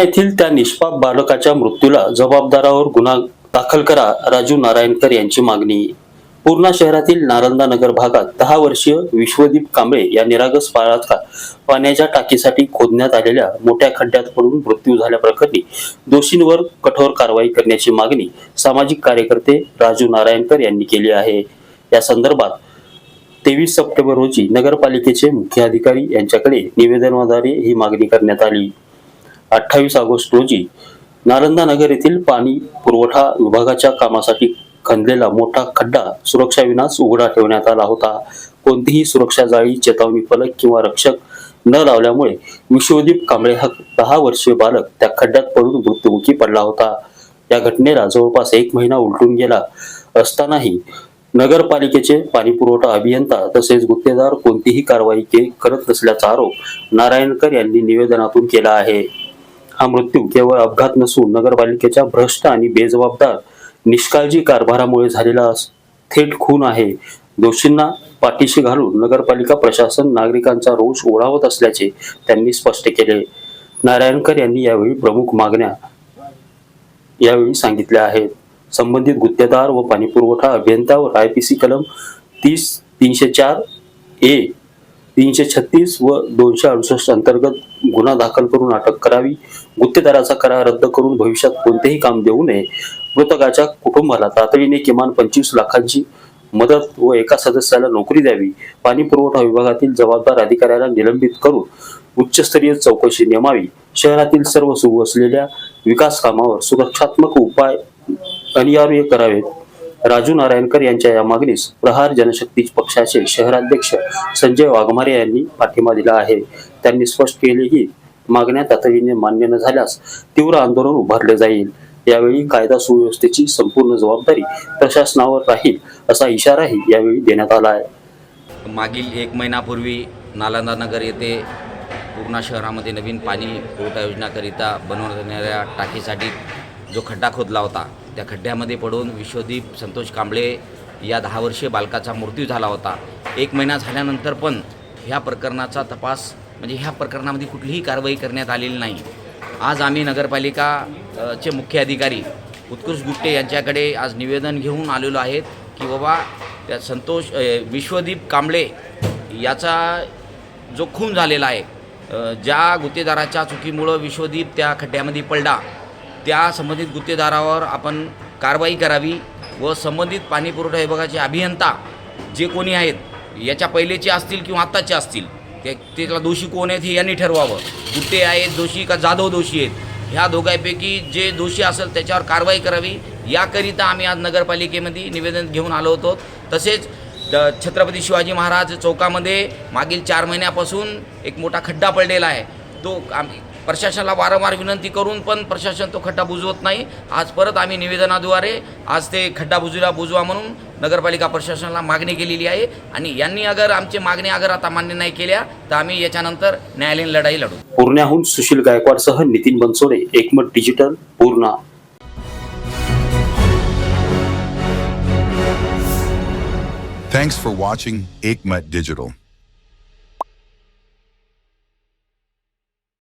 येथील त्या निष्पाप बालकाच्या मृत्यूला जबाबदारावर गुन्हा दाखल करा राजू नारायणकर यांची मागणी. पूर्णा शहरातील नारंदा नगर भागात दहा वर्षीय विश्वदीप कांबळे या निरागस बाळाचा पाण्याच्या टाकीसाठी खोदण्यात आलेल्या मोठ्या खड्ड्यात पडून मृत्यू झाल्याप्रकरणी दोषींवर कठोर कारवाई करण्याची मागणी सामाजिक कार्यकर्ते राजू नारायणकर यांनी केली आहे. या संदर्भात तेवीस सप्टेंबर रोजी नगरपालिकेचे मुख्य अधिकारी यांच्याकडे निवेदनाद्वारे ही मागणी करण्यात आली. अठ्ठावीस ऑगस्ट रोजी नालंदा नगर येथील पाणी पुरवठा विभागाच्या कामासाठी खणलेला मोठा खड्डा सुरक्षाविनाच उघडा ठेवण्यात आला होता. कोणतीही सुरक्षा जाळी चेतावणी फलक किंवा रक्षक न लावल्यामुळे विश्वदीप कांबळे हा दहा वर्षीय बालक त्या खड्ड्यात पडून मृत्युमुखी पडला होता. या घटनेला जवळपास एक महिना उलटून गेला असतानाही नगरपालिकेचे पाणीपुरवठा अभियंता तसेच गुत्तेदार कोणतीही कारवाई के- करत नसल्याचा आरोप नारायणकर यांनी निवेदनातून केला आहे. हा मृत्यू केवळ अपघात नसून नगरपालिकेच्या भ्रष्ट आणि बेजबाबदार निष्काळजी कारभारामुळे झालेला थेट खून आहे. दोषींना पाठीशी घालून नगरपालिका प्रशासन नागरिकांचा रोष ओढावत असल्याचे त्यांनी स्पष्ट केले. नारायणकर यांनी यावेळी प्रमुख मागण्या यावेळी सांगितल्या आहेत. संबंधित गुत्तेदार व पाणीपुरवठा अभियंत्यावर आय पी सी कलम तीस तीनशे चार ए तीनशे छत्तीस व दोनशे अडुसष्ट अंतर्गत गुन्हा दाखल करून अटक करावी. गुत्तेदाराचा करार रद्द करून भविष्यात कोणतेही काम देऊ नये. मृतकाच्या कुटुंबाला तातडीने किमान पंचवीस लाखांची मदत व एका सदस्याला नोकरी द्यावी. पाणी पुरवठा विभागातील जबाबदार अधिकाऱ्याला निलंबित करून उच्चस्तरीय चौकशी नेमावी. शहरातील सर्व सुरू असलेल्या विकास कामावर सुरक्षात्मक उपाय अनिवार्य करावेत. राजू नारायणकर यांच्या या मागणीस प्रहार जनशक्ती पक्षाचे शहराध्यक्ष संजय वाघमारे यांनी पाठिंबा दिला आहे. त्यांनी स्पष्ट केले की मागण्या तातडीने मान्य न झाल्यास तीव्र आंदोलन उभारले जाईल. यावेळी कायदा सुव्यवस्थेची संपूर्ण जबाबदारी प्रशासनावर राहील असा इशाराही यावेळी देण्यात आला आहे. मागील एक महिन्यापूर्वी नालंदा नगर येथे पूर्णा शहरामध्ये नवीन पाणी पुरवठा योजनाकरिता बनवण्यात येणाऱ्या टाकीसाठी जो खड्डा खोदला होता त्या खड्ड्यामध्ये पडून विश्वदीप संतोष कांबळे या दहा वर्षीय बालकाचा मृत्यू झाला होता. एक महिना झाल्यानंतर पण ह्या प्रकरणाचा तपास म्हणजे ह्या प्रकरणामध्ये कुठलीही कारवाई करण्यात आलेली नाही. आज आम्ही नगरपालिका चे मुख्य अधिकारी उत्कृष्ट गुट्टे यांच्याकडे आज निवेदन घेऊन आलेलो आहेत की बाबा त्या संतोष विश्वदीप कांबळे याचा जो खून झालेला आहे ज्या गुत्तेदाराच्या चुकीमुळं विश्वदीप त्या खड्ड्यामध्ये पडला त्या संबंधित गुत्तेदारावर आपण कारवाई करावी व संबंधित पाणी पुरवठा विभागाचे अभियंता जे कोणी आहेत याच्या पहिलेचे असतील किंवा आत्ताचे असतील ते त्याला दोषी कोण आहेत हे यांनी ठरवावं. गुत्ते आहेत दोषी का जाधव दोषी आहेत ह्या दोघांपैकी जे दोषी असेल त्याच्यावर कारवाई करावी. याकरिता आम्ही आज नगरपालिकेमध्ये निवेदन घेऊन आलो होतो. तसेच द- छत्रपती शिवाजी महाराज चौकामध्ये मागील चार महिन्यापासून एक मोठा खड्डा पडलेला आहे. तो आम्ही प्रशासनाला वारंवार विनंती करून पण प्रशासन तो खड्डा बुजवत नाही. आज परत आम्ही निवेदनाद्वारे आज ते खड्डा बुजूला बुजवा म्हणून नगरपालिका प्रशासनाला मागणी केलेली आहे. आणि यांनी अगर आमची मागणी अगर आता मान्य नाही केल्या तर आम्ही याच्यानंतर न्यायालयीन लढाई लढू. पूर्ण्याहून Sushil गायकवाडसह Nitin Bansode Ekmat digital Purna. Thanks for watching Aikmat Digital.